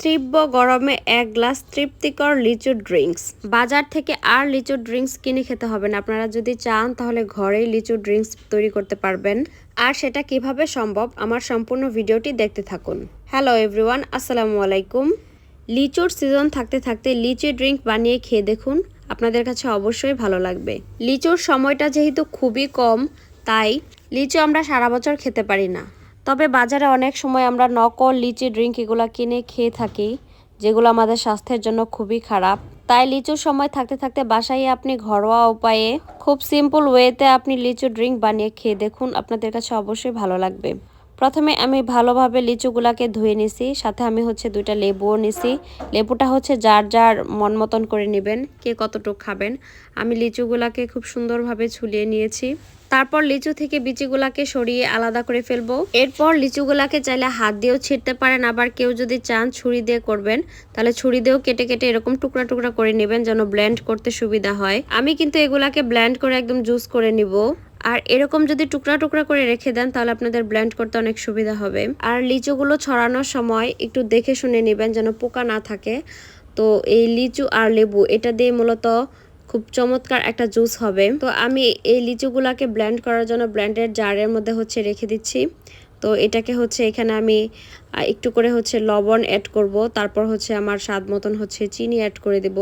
তীব্র গরমে এক গ্লাস তৃপ্তিকর লিচু ড্রিঙ্কস। বাজার থেকে আর লিচু ড্রিঙ্কস কিনে খেতে হবে না। আপনারা যদি চান, তাহলে ঘরেই লিচু ড্রিঙ্কস তৈরি করতে পারবেন। আর সেটা কীভাবে সম্ভব, আমার সম্পূর্ণ ভিডিওটি দেখতে থাকুন। হ্যালো এভরিওয়ান, আসসালামু আলাইকুম। লিচুর সিজন থাকতে থাকতে লিচু ড্রিঙ্ক বানিয়ে খেয়ে দেখুন, আপনাদের কাছে অবশ্যই ভালো লাগবে। লিচুর সময়টা যেহেতু খুবই কম, তাই লিচু আমরা সারা বছর খেতে পারি না। তবে বাজারে অনেক সময় আমরা নকল লিচি ড্রিঙ্ক এগুলো কিনে খেয়ে থাকি, যেগুলো আমাদের স্বাস্থ্যের জন্য খুবই খারাপ। তাই লিচুর সময় থাকতে থাকতে বাসায় আপনি ঘরোয়া উপায়ে খুব সিম্পল ওয়েতে আপনি লিচু ড্রিঙ্ক বানিয়ে খেয়ে দেখুন, আপনাদের কাছে অবশ্যই ভালো লাগবে। প্রথমে আমি ভালোভাবে লিচুগুলাকে ধুয়ে নিছি, সাথে আমি হচ্ছে দুইটা লেবুও নিছি। লেবুটা হচ্ছে যার যার মন মতন করে নেবেন, কে কতটুকু খাবেন। আমি লিচুগুলাকে খুব সুন্দরভাবে ছুলিয়ে নিয়েছি। তারপর লিচু থেকে বিচিগুলাকে সরিয়ে আলাদা করে ফেলব। এরপর লিচুগুলাকে চাইলে হাত দিয়েও ছিঁড়তে পারেন, আবার কেউ যদি চান ছুরি দিয়ে করবেন, তাহলে ছুরি দিয়েও কেটে কেটে এরকম টুকরা টুকরা করে নেবেন যেন ব্লেন্ড করতে সুবিধা হয়। আমি কিন্তু এগুলাকে ব্লেন্ড করে একদম জুস করে নিব। আর এরকম যদি টুকরা টুকরা করে রেখে দেন, তাহলে আপনাদের ব্লেন্ড করতে অনেক সুবিধা হবে। আর লিচুগুলো ছড়ানোর সময় একটু দেখে শুনে নেবেন যেন পোকা না থাকে। তো এই লিচু আর লেবু, এটা দিয়ে মূলত খুব চমৎকার একটা জুস হবে। তো আমি এই লিচুগুলাকে ব্লেন্ড করার জন্য ব্লেন্ডের জারের মধ্যে হচ্ছে রেখে দিচ্ছি। তো এটাকে হচ্ছে এখানে আমি একটু করে হচ্ছে লবণ অ্যাড করব। তারপর হচ্ছে আমার স্বাদ মতন হচ্ছে চিনি অ্যাড করে দেব।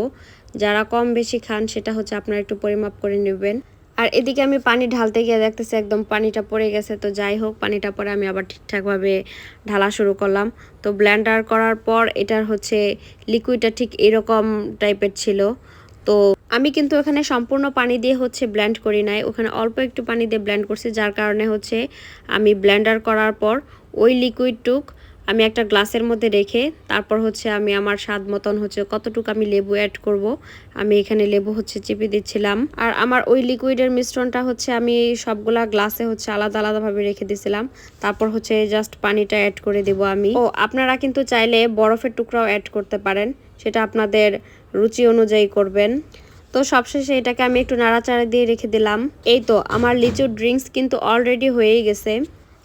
যারা কম বেশি খান, সেটা হচ্ছে আপনারা একটু পরিমাপ করে নেবেন। আর এদিকে আমি পানি ঢালতে গিয়ে দেখতেছি একদম পানিটা পড়ে গেছে। তো যাই হোক, পানিটা পরে আমি আবার ঠিকঠাকভাবে ঢালা শুরু করলাম। তো ব্ল্যান্ডার করার পর এটার হচ্ছে লিকুইডটা ঠিক এরকম টাইপের ছিল। তো আমি কিন্তু এখানে সম্পূর্ণ পানি দিয়ে হচ্ছে ব্ল্যান্ড করি নাই। ওখানে অল্প একটু পানি দিয়ে ব্ল্যান্ড করছি, যার কারণে হচ্ছে আমি ব্ল্যান্ডার করার পর ওই লিকুইডটুক আমি একটা গ্লাসের মধ্যে রেখে তারপর হচ্ছে আমি আমার স্বাদ মতন হচ্ছে কতটুকু আমি লেবু অ্যাড করব, আমি এখানে লেবু হচ্ছে চিপে দিচ্ছিলাম। আর আমার ওই লিকুইডের মিশ্রণটা হচ্ছে আমি সবগুলা গ্লাসে হচ্ছে আলাদা আলাদাভাবে রেখে দিছিলাম। তারপর হচ্ছে জাস্ট পানিটা অ্যাড করে দেব আমি। ও, আপনারা কিন্তু চাইলে বরফের টুকরাও অ্যাড করতে পারেন, সেটা আপনাদের রুচি অনুযায়ী করবেন। তো সবশেষে এটাকে আমি একটু নাড়াচাড়া দিয়ে রেখে দিলাম। এই তো, আমার লিচুর ড্রিঙ্কস কিন্তু অলরেডি হয়েই গেছে।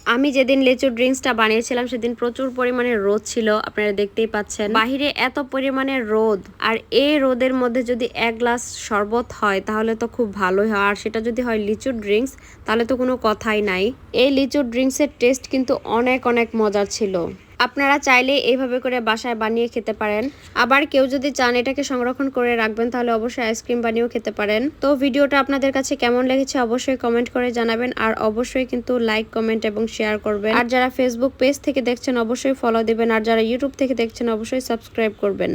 আমি যেদিন লিচুর ড্রিঙ্কসটা বানিয়েছিলাম, সেদিন প্রচুর পরিমাণে রোদ ছিল, আপনারা দেখতেই পাচ্ছেন। বাহিরে এত পরিমাণে রোদ, আর এই রোদের মধ্যে যদি এক গ্লাস শরবত হয়, তাহলে তো খুব ভালোই হয়। আর সেটা যদি হয় লিচুর ড্রিঙ্কস তাহলে তো কোনো কথাই নাই। এই লিচুর ড্রিঙ্কসের টেস্ট কিন্তু অনেক অনেক মজার ছিল। আপনারা চাইলে এইভাবে করে বাসায় বানিয়ে খেতে পারেন। আবার কেউ যদি চান এটাকে সংরক্ষণ করে রাখবেন, তাহলে অবশ্যই আইসক্রিম বানিয়েও খেতে পারেন। তো ভিডিওটা আপনাদের কাছে কেমন লেগেছে অবশ্যই কমেন্ট করে জানাবেন আর অবশ্যই কিন্তু লাইক কমেন্ট এবং শেয়ার করবেন। আর যারা ফেসবুক পেজ থেকে দেখছেন, অবশ্যই ফলো দেবেন। আর যারা ইউটিউব থেকে দেখছেন, অবশ্যই সাবস্ক্রাইব করবেন।